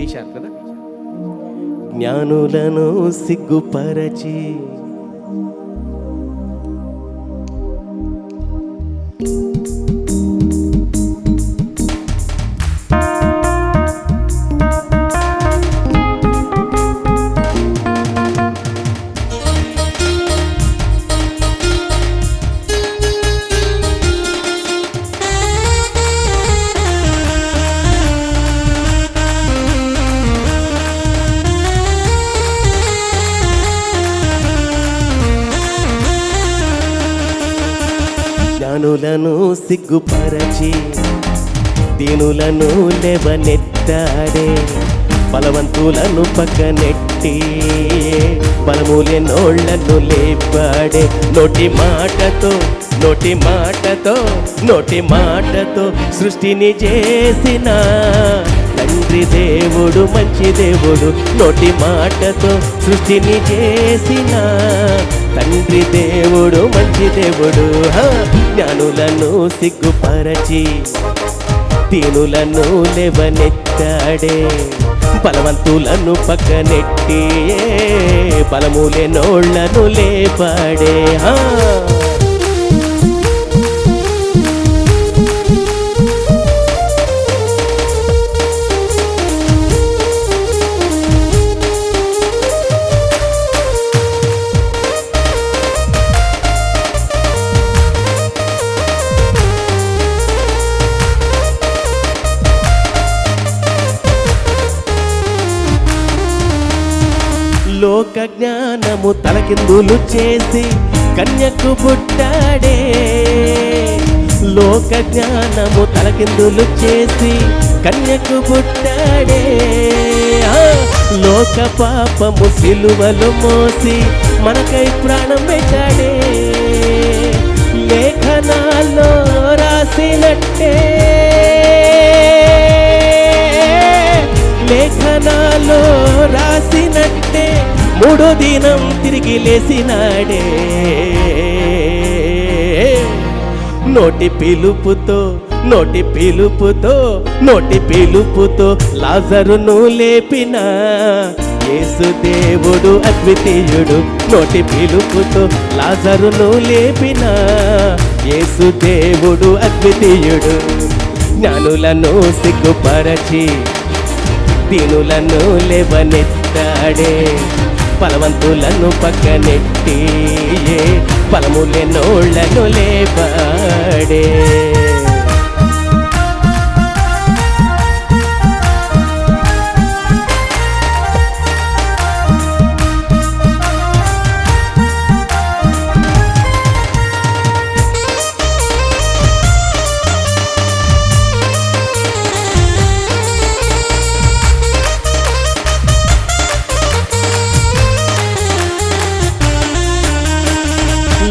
D sharp కదా? జ్ఞానులను సిగ్గుపరచి జ్ఞానులను సిగ్గుపరచి దీనులను లేవనెత్తాడే బలవంతులను పక్కనెట్టి బలములేనోళ్ళను లేపాడే. నోటి మాటతో నోటి మాటతో నోటి మాటతో సృష్టిని చేసిన తండ్రి దేవుడు మంచి దేవుడు నోటి మాటతో సృష్టిని చేసిన తండ్రి దేవుడు మంచి దేవుడు హా! జ్ఞానులను సిగ్గుపరచి దీనులను లేవనెత్తాడే బలవంతులను పక్కనెట్టి బలములే నోళ్ళను లేపాడే లోక జ్ఞానము తలకిందులు చేసి కన్యకు పుట్టాడే. లోక జ్ఞానము తలకిందులు చేసి కన్యకు పుట్టాడే. ఆ, లోక పాపము సిలువలు మోసి మనకై ప్రాణం పెట్టాడే. లేఖనాల్లో రాసినట్టే. లేఖనాల్లో రాసినట్టే. మూడో దినం తిరిగి లేసినాడే నోటి పిలుపుతో నోటి పిలుపుతో నోటి పిలుపుతో లాజరును లేపిన యేసు దేవుడు అద్వితీయుడు. నోటి పిలుపుతో లాజరును లేపిన యేసు దేవుడు అద్వితీయుడు. జ్ఞానులను సిగ్గుపరచి దీనులను లేవనెత్తాడే. బలవంతులను పక్కనెట్టి బలములే నోళ్ళను లేపాడే.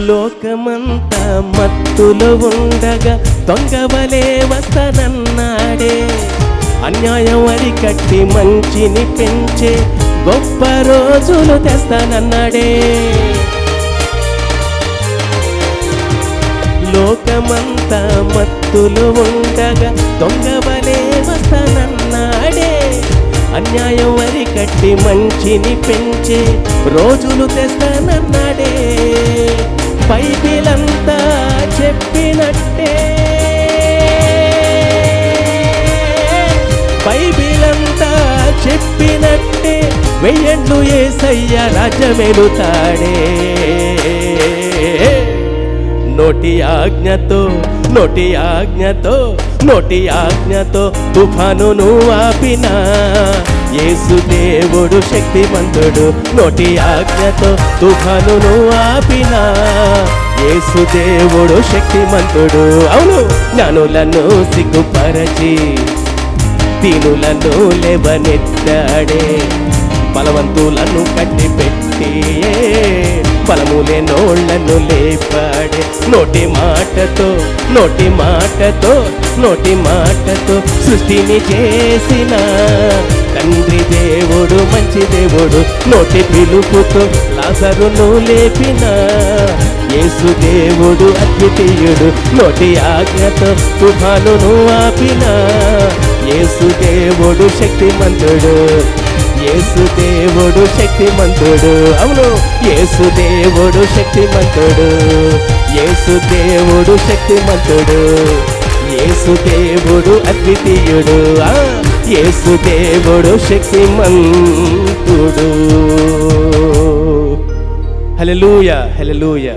లోకమంతా మత్తులో ఉండగా దొంగవలే వస్తనన్నాడే. అన్యాయం అరికట్టి మంచిని పెంచే గొప్ప రోజులు తెస్తానన్నాడే. లోకమంతా మత్తులు ఉండగా దొంగవలే వస్తానన్నాడే. అన్యాయం అరికట్టి మంచిని పెంచే రోజులు తెస్తానన్నాడే. బైబిలంతా చెప్పినట్టే. బైబిలంతా చెప్పినట్టే. వెయ్యండ్లు ఏసయ్య రాజమెలుతాడే నోటి ఆజ్ఞతో నోటి ఆజ్ఞతో నోటి ఆజ్ఞతో తుఫానును ఆపినా. యేసు దేవుడు శక్తిమంతుడు నోటి ఆజ్ఞతో తుఫానును ఆపిన. యేసు దేవుడు శక్తిమంతుడు అవును జ్ఞానులను సిగ్గుపరచి తినులను లేవనెత్తాడే. బలవంతులను కట్టిపెట్టి బలములే నోళ్ళను లేపాడే. నోటి మాటతో నోటి మాటతో నోటి మాటతో సృష్టిని చేసిన తండ్రి దేవుడు మంచి దేవుడు నోటి పిలుపుతో లాజరును లేపిన యేసు దేవుడు అద్వితీయుడు నోటి ఆజ్ఞతో తుఫానును ఆపిన యేసు దేవుడు శక్తిమంతుడు. యేసు దేవుడు శక్తిమంతుడు. అవును యేసు దేవుడు శక్తిమంతుడు. యేసు దేవుడు శక్తిమంతుడు. యేసు దేవుడు అద్వితీయుడు. ఆ! యేసు దేవుడు శక్తిమంతుడు. హల్లెలూయా హల్లెలూయా.